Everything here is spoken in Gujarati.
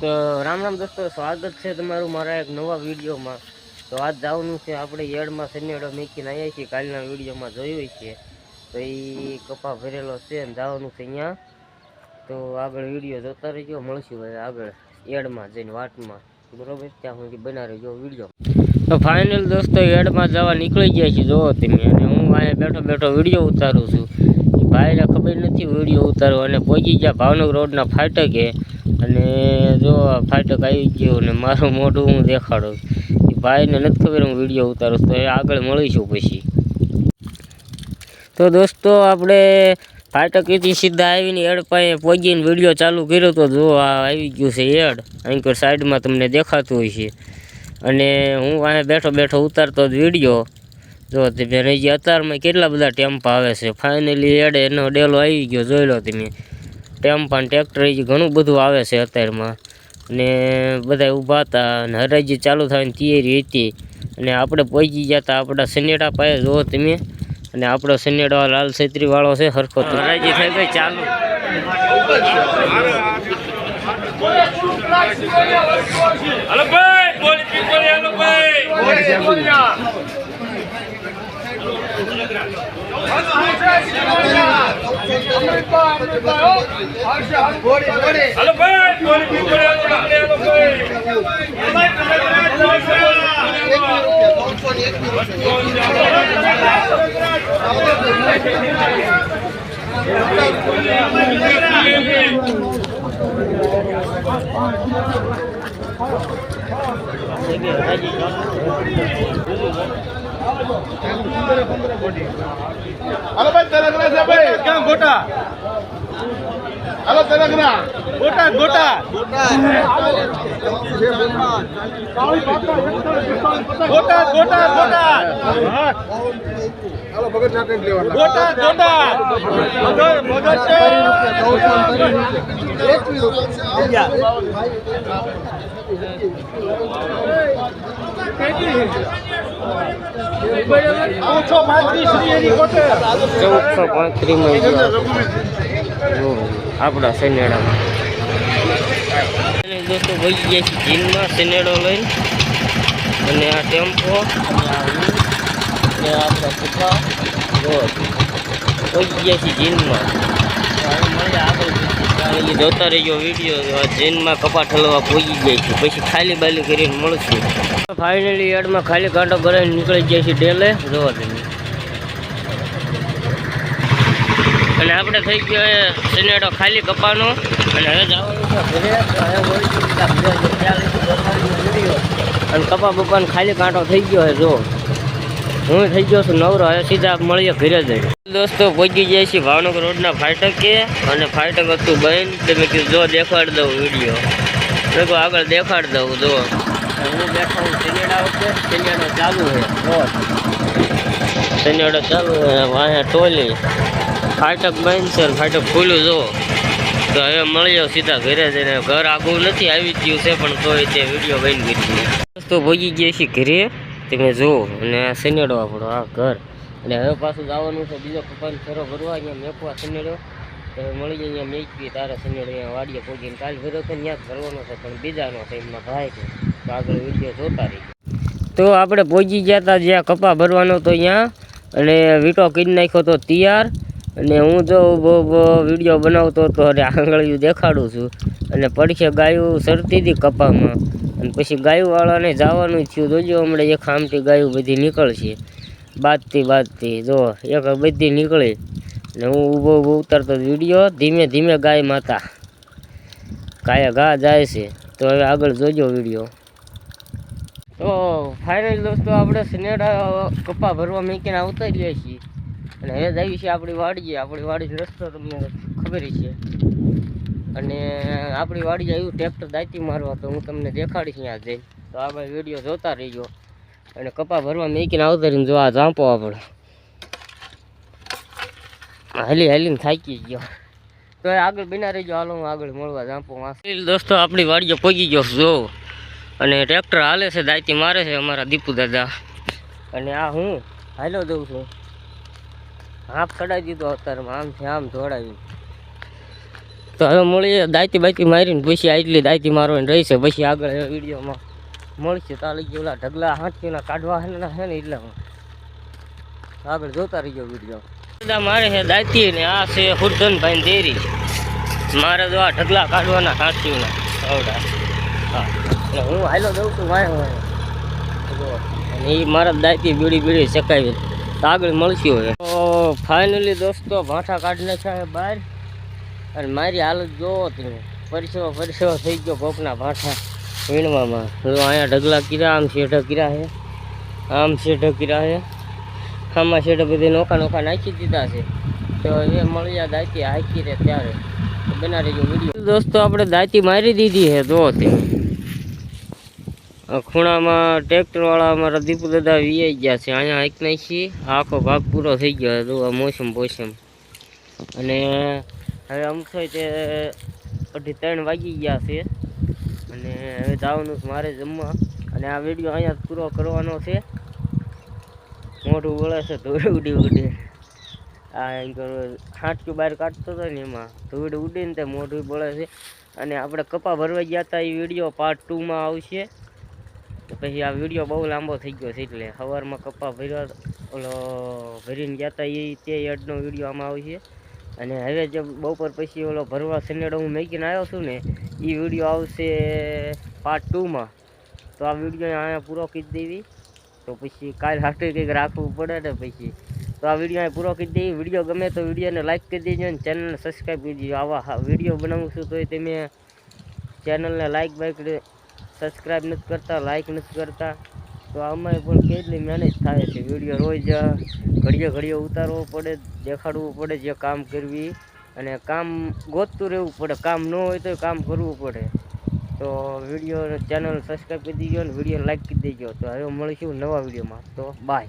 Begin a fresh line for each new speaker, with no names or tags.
તો રામ રામ દોસ્તો, સ્વાગત છે તમારું મારા એક નવા વિડીયોમાં. તો આજ જવાનું છે આપણે યડમાં સનેડો મેકીને આવ્યા છીએ, કાલના વિડીયોમાં જોયું છે. તો એ કપા ભરેલો છે અને જવાનું છે અહીંયા. તો આગળ વીડિયો જોતા રહીજો, મળશું હવે આગળ યડમાં જઈને વાટમાં. બરોબર? ત્યાં સુધી બના રહેજો વીડિયો. તો ફાઇનલ દોસ્તો, યડમાં જવા નીકળી ગયા છે જોવો તમે, અને હું અહીંયા બેઠો બેઠો વીડિયો ઉતારું છું. ભાઈને ખબર નથી વીડિયો ઉતારો અને પહોંચી ગયા ભાવનગર રોડના ફાટકે. અને જો ફાટક આવી ગયો અને મારું મોઢું હું દેખાડું. ભાઈને નથી ખબર હું વીડિયો ઉતારું તો એ આગળ મળીશું પછી. તો દોસ્તો, આપણે ફાટકેથી સીધા આવીને એડ પાસે પહોંચીને વીડિયો ચાલુ કર્યો તો જો આ આવી ગયું છે એડ. અહીં સાઈડમાં તમને દેખાતું હોય છે. અને હું અહીંયા બેઠો બેઠો ઉતારતો જ વીડિયો. જો તમે હજી અત્યારમાં કેટલા બધા ટેમ્પા આવે છે. ફાઇનલી એડ એનો ડેલો આવી ગયો, જોઈ લો તમે. ટેમ્પા પણ ટ્રેક્ટર એ ઘણું બધું આવે છે અત્યારમાં. અને બધા ઊભા હતા અને હરાજી ચાલુ થવાની તૈયારી હતી. અને આપણે પહોંચી ગયા હતા આપણા સનેડા પાસે જુઓ તમે. અને આપણો સનેડો લાલ છત્રીવાળો છે હરખો હરાજી થઈ ગઈ ચાલુ.
હલો ભાઈ બોલી પી બોલી હલો ભાઈ હલો ભાઈ બોલી પી બોલી હલો ભાઈ હલો
હરાજી
હાલો ભાઈ તેલંગણા છે ભાઈ ક્યાં ગોટા. હાલો તેલંગણા ગોટા ગોટા. ગોટા. ગોટા ગોટા હાલો ભગત સાથે લેવાના ગોટા ગોટા. ભગત ભગત ઓછો પાંત્રીસ શ્રી એની કોટે.
ચૌદસો પાંત્રીસમાં જો આપણા સનેડામાં દોસ્તો વહી ગયા છે જીનમાં સનેડો લઈને અને આ ટેમ્પો અને આપણા કુપા વહી ગયા છે જીનમાં જોતા રહેજો વીડિયો જીનમાં કપા ઠલવા પહોંચી જાય છે. પછી ખાલી બાલી કરીને મળશે. ફાઇનલી એડમાં ખાલી કાંટો કરીને નીકળી જાય છે ડેલે. જોવા તમે અને આપણે થઈ ગયો એ સિનેડો ખાલી કપાનો. અને હવે જવાનું છે કપા બપાને ખાલી કાંટો થઈ ગયો છે, જો. હું થઈ ગયો છું નવરો, હવે સીધા મળીએ ઘરે જઈ દોસ્તો પહોંચી જાય છે ભાવનગર રોડના ફાટકે. અને ફાટક હતું બંધ. તમે કીધું, જો દેખાડ દઉં વીડિયો. મેં કહું આગળ દેખાડ દઉં, જો. હું બેઠો હું સિનેડા વખતે. સિનેડો ચાલુ છે સિનેડો ચાલુ છે, વાહે ટોલી. ફાટક બંધ છે ફાટક ખુલ્લું જો. તો હવે મળ્યો સીધા ઘરે જઈને. ઘર આગું નથી આવી ગયું છે, પણ તોય તે વીડિયો બની ગઈ દોસ્તો ભોગી ગયા છીએ ઘરે. તમે જુઓ. અને આ સનેડો આપણો, આ ઘર. અને હવે પાછું જવાનું છે બીજો કપાન ફેરો ભરવા. અહીંયા મેકવા સનેડો તો મળી જાય અહીંયા મેકવી. તારે સનેડો અહીંયા વાડીએ પહોંચીને કાલ ભર્યો તો ત્યાં ભરવાનો છે, પણ બીજાનો છે એમના ભાઈ છે. તો આગળ વીડિયો જોતા રહી. તો આપણે પહોંચી ગયા હતા જ્યાં કપા ભરવાનો તો અહીંયા. અને વીટો કરી નાખ્યો તો તૈયાર. અને હું જો ઊભો ઊભો વીડિયો બનાવતો હતો અને આંગળીયું દેખાડું છું. અને પડખે ગાયું સરતી હતી કપામાં. અને પછી ગાયુંવાળાને જવાનું થયું, જોજો હમણાં એક આમથી ગાયું બધી નીકળશે. બાદથી બાદથી, જો, એક બધી નીકળી. ને હું ઊભો ઊભો ઉતારતો વીડિયો, ધીમે ધીમે ગાય માતા. ગાય ઘા જાય છે. તો હવે આગળ જોજો વીડિયો. તો ફાઇનલ દોસ્તો, આપણે સ્નેડા કપા ભરવા મૂકીને આવતા રહીએ છીએ. અને હવે જઈએ છીએ આપણી વાડીએ. આપણી વાડીનો રસ્તો તમને ખબર છે. અને આપણી વાડી આવ્યું ટ્રેક્ટર દાંતી મારવા, તો હું તમને દેખાડીશ ત્યાં જઈ તો આ ભાઈ વીડિયો જોતા રહીજો. અને કપા ભરવા મેકીને આવતા રહીને જો આ જાંપો આપણે. હાલી હાલીને થાકી ગયો. તો આગળ બિના રહીજો. હાલો, હું આગળ મળવા જાંપો વાંસ દોસ્તો, આપણી વાડીએ પગી ગયો જો. અને ટ્રેક્ટર હાલે છે, દાંતી મારે છે અમારા દીપુ દાદા. અને આ હું હાલો દઉં છું. હાફ ચડાવી દીધો અત્યારમાં આમથી આમ જોડાવી તો હવે મળીએ દાયતી બાયતી મારીને પછી આટલી દાયતી મારવાની રહેશે પછી આગળ વિડીયોમાં મળશે. તાલી ગયો ઓલા ઢગલા હાથીના કાઢવા હે ને હે ને એટલામાં આગળ જોતા રહીજો વીડિયો. મારે છે દાયતી ને, આ છે હુરધનભાઈ દેરી. મારે તો આ ઢગલા કાઢવાના હાથીના આવડા. હા. હું હાલો દઉં છું વાય વાય અને એ મારા દાયતી બીડી બીડી શકાવી. તો આગળ મળશું હવે. તો ફાઇનલી દોસ્તો, ભાઠા કાઢીને છે બહાર. અને મારી હાલત જોવો તમે. પરસેવો પરસેવો થઈ ગયો કોકના ભાંઠા વીણવામાં. તો અહીંયા ઢગલા કીરા આમ શેઠ કીરા છે. આમ શેઠ કીરા છે. આમાં શેઠ બધી નોખા નોખા નાખી દીધા છે. તો એ મળી દાંતી હાકી રે ત્યારે બનાવી બના વીડિયો. દોસ્તો, આપણે દાંતી મારી દીધી છે, જો તે. ખૂણામાં ટ્રેક્ટરવાળા અમારા દીપુ દાદા વીઆઈ ગયા છે. અહીંયા હાંક નાખી. આખો ભાગ પૂરો થઈ ગયો. હતો આ મોસમ પોસમ. અને હવે અમુક થાય તે અઢી ત્રણ વાગી ગયા છે. અને હવે જવાનું મારે જમવા. અને આ વીડિયો અહીંયા પૂરો કરવાનો છે. મોઢું વળે છે, ધૂળ ઉડી ઉડે. આ હાંચું બહાર કાઢતો હતો ને એમાં. ધૂળ ઉડીને તે મોઢું બળે છે. અને આપણે કપા ભરવા ગયા હતા, એ વીડિયો પાર્ટ ટુમાં આવશે. પછી આ વીડિયો બહુ લાંબો થઈ ગયો છે એટલે સવારમાં કપા ભર્યા, ઓલો ભરીને ગયા હતા એ તે એડનો વીડિયો આમાં આવશે અને હવે જે બપોર પછી ઓલો ભરવા સનેડો હું મેકીને આવ્યો છું ને એ વીડિયો આવશે પાર્ટ ટુમાં તો આ વીડિયો અહીંયા પૂરો કરી દેવી. તો પછી કાલ હાટે કંઈક રાખવું પડે ને પછી. તો આ વીડિયો અહીં પૂરો કરી દઈએ વીડિયો ગમે તો વિડીયોને લાઇક કરી દેજો અને ચેનલને સબસ્ક્રાઈબ કરી દેજો. આવા વીડિયો બનાવું છું તો તમે ચેનલને લાઇક બાઈક સબસ્ક્રાઈબ નથી કરતા લાઇક નથી કરતા, તો આમાં પણ કેટલી મહેનત થાય છે. વીડિયો રોજ ઘડીએ ઘડીએ ઉતારવો પડે, દેખાડવું પડે જે કામ કરવી. અને કામ ગોતતું રહેવું પડે, કામ ન હોય તો કામ કરવું પડે. તો વીડિયો ચેનલ સબસ્ક્રાઈબ કરી દેજો અને વીડિયો લાઇક કરી દેજો. તો હવે મળીશું નવા વિડીયોમાં. તો બાય